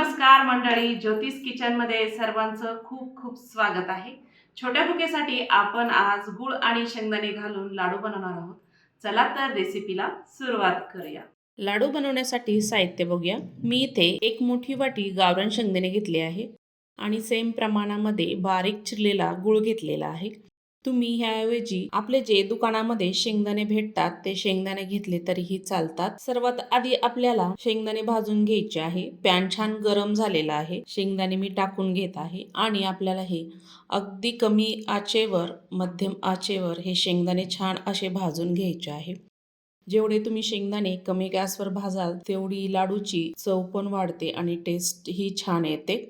नमस्कार मंडळी ज्योतिष किचनमध्ये सर्वांचं खूप खूप स्वागत आहे. छोट्या भुकेसाठी आपण आज गुळ आणि शेंगदाणे घालून लाडू बनवणार आहोत. चला तर रेसिपीला सुरुवात करूया. लाडू बनवण्यासाठी साहित्य बघूया. मी इथे एक मोठी वाटी गावरान शेंगदाणे घेतले आहे आणि सेम प्रमाणामध्ये बारीक चिरलेला गुळ घेतलेला आहे. तुम्ही ह्याऐवजी आपले जे दुकानामध्ये शेंगदाणे भेटतात ते शेंगदाणे घेतले तरीही चालतात. सर्वात आधी आपल्याला शेंगदाणे भाजून घ्यायचे आहे. पॅन छान गरम झालेला आहे. शेंगदाणे मी टाकून घेत आहे. आणि आपल्याला हे अगदी कमी आचेवर मध्यम आचेवर हे शेंगदाणे छान असे भाजून घ्यायचे आहे. जेवढे तुम्ही शेंगदाणे कमी गॅसवर भाजाल तेवढी लाडूची चव पण वाढते आणि टेस्ट ही छान येते.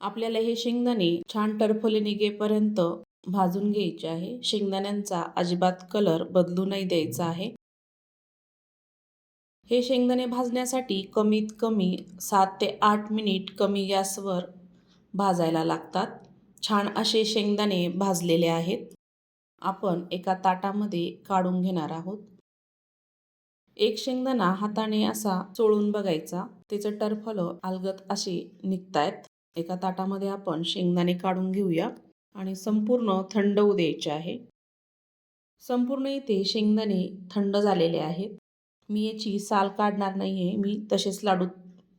आपल्याला हे शेंगदाणे छान टरफले निघेपर्यंत भाजून घ्यायचे आहे. शेंगदाण्यांचा अजिबात कलर बदलू नाही द्यायचा आहे. हे शेंगदाणे भाजण्यासाठी कमीत कमी सात ते आठ मिनिट कमी गॅसवर भाजायला लागतात. छान असे शेंगदाणे भाजलेले आहेत. आपण एका ताटामध्ये काढून घेणार आहोत. एक शेंगदाणा हाताने असा चोळून बघायचा. त्याचं टरफलं अलगत असे निघतायत. एका ताटामध्ये आपण शेंगदाणे काढून घेऊया. आणि संपूर्ण थंड होऊ द्यायचे आहे. संपूर्ण इथे शेंगदाणे थंड झालेले आहेत. मी याची साल काढणार नाही आहे मी तसेच लाडू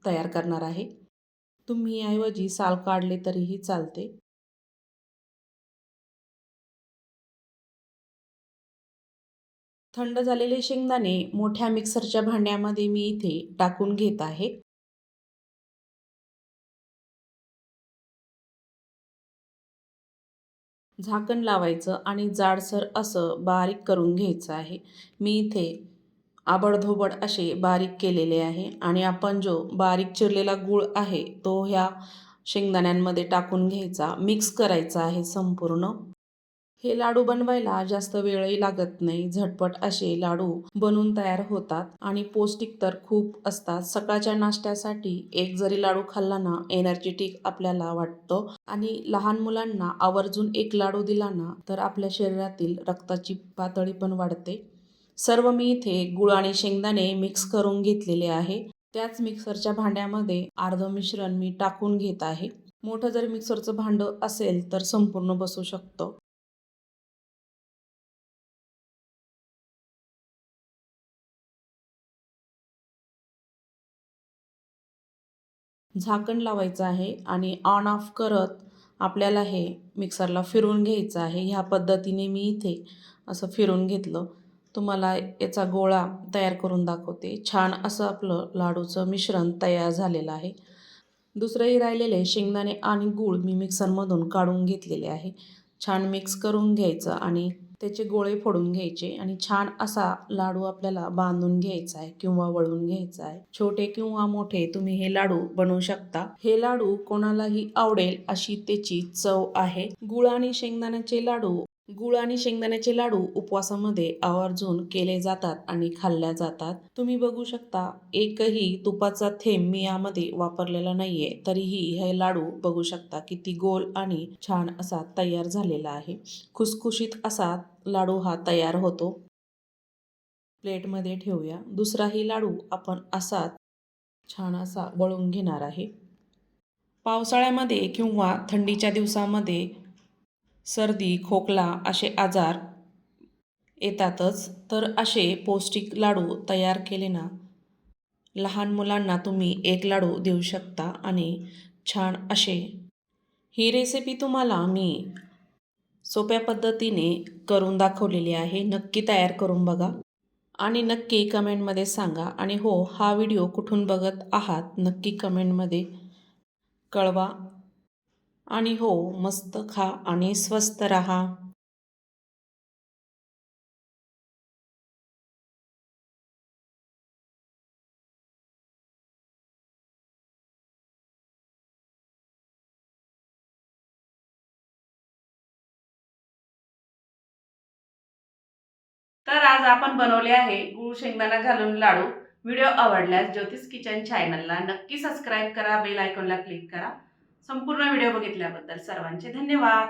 तयार करणार आहे. तुम्ही ऐवजी साल काढले तरीही चालते. थंड झालेले शेंगदाणे मोठ्या मिक्सरच्या भांड्यामध्ये मी इथे टाकून घेत आहे. झाकण लावायचं आणि जाडसर असं बारीक करून घ्यायचं आहे. मी इथे आबडधोबड असे बारीक केलेले आहे आणि आपण जो बारीक चिरलेला गूळ आहे तो ह्या शेंगदाण्यांमध्ये टाकून घ्यायचा. मिक्स करायचा आहे संपूर्ण. हे लाडू बनवायला जास्त वेळही लागत नाही. झटपट असे लाडू बनवून तयार होतात आणि पौष्टिक तर खूप असतात. सकाळच्या नाश्त्यासाठी एक जरी लाडू खाल्ला ना एनर्जेटिक आपल्याला वाटतं. आणि लहान मुलांना आवर्जून एक लाडू दिला ना तर आपल्या शरीरातील रक्ताची पातळी पण वाढते. सर्व मी इथे गुळ आणि शेंगदाणे मिक्स करून घेतलेले आहे. त्याच मिक्सरच्या भांड्यामध्ये अर्ध मिश्रण मी टाकून घेत आहे. मोठं जर मिक्सरचं भांडं असेल तर संपूर्ण बसू शकतं. झाकण लावायचं आहे आणि ऑन ऑफ करत आपल्याला हे मिक्सरला फिरवून घ्यायचं आहे. ह्या पद्धतीने मी इथे असं फिरून घेतलं. तुम्हाला याचा गोळा तयार करून दाखवते. छान असं आपलं लाडूचं मिश्रण तयार झालेलं आहे. दुसरंही राहिलेले शेंगदाणे आणि गूळ मी मिक्सरमधून काढून घेतलेले आहे. छान मिक्स करून घ्यायचं आणि त्याचे गोळे फोडून घ्यायचे आणि छान असा लाडू आपल्याला बांधून घ्यायचा आहे किंवा वळून घ्यायचा आहे. छोटे किंवा मोठे तुम्ही हे लाडू बनवू शकता. हे लाडू कोणालाही आवडेल अशी त्याची चव आहे. गुळ आणि शेंगदाण्याचे लाडू गुळ आणि शेंगदाण्याचे लाडू उपवासामध्ये आवर्जून केले जातात आणि खाल्ल्या जातात. तुम्ही बघू शकता एकही तुपाचा थेंब मी यामध्ये वापरलेला नाहीये तरीही हे लाडू बघू शकता किती गोल आणि छान असा तयार झालेला आहे. खुसखुशीत असा लाडू हा तयार होतो. प्लेटमध्ये ठेवूया. दुसराही लाडू आपण असा छान असा वळून घेणार आहे. पावसाळ्यामध्ये किंवा थंडीच्या दिवसामध्ये सर्दी खोकला असे आजार येतातच तर असे पौष्टिक लाडू तयार केले ना? लहान मुलांना तुम्ही एक लाडू देऊ शकता आणि छान असे. ही रेसिपी तुम्हाला मी सोप्या पद्धतीने करून दाखवलेली आहे. नक्की तयार करून बघा. आणि नक्की कमेंटमध्ये सांगा. आणि हो हा व्हिडिओ कुठून बघत आहात नक्की कमेंटमध्ये कळवा. आणि हो मस्त खा आणि स्वस्त रहा. तर आज आपण बनवले आहे गुळ शेंगदाणा घालून लाडू. व्हिडिओ आवडल्यास ज्योतिष किचन चॅनलला नक्की सबस्क्राईब करा बेल आयकॉनला क्लिक करा. संपूर्ण व्हिडिओ बघितल्याबद्दल सर्वांचे धन्यवाद.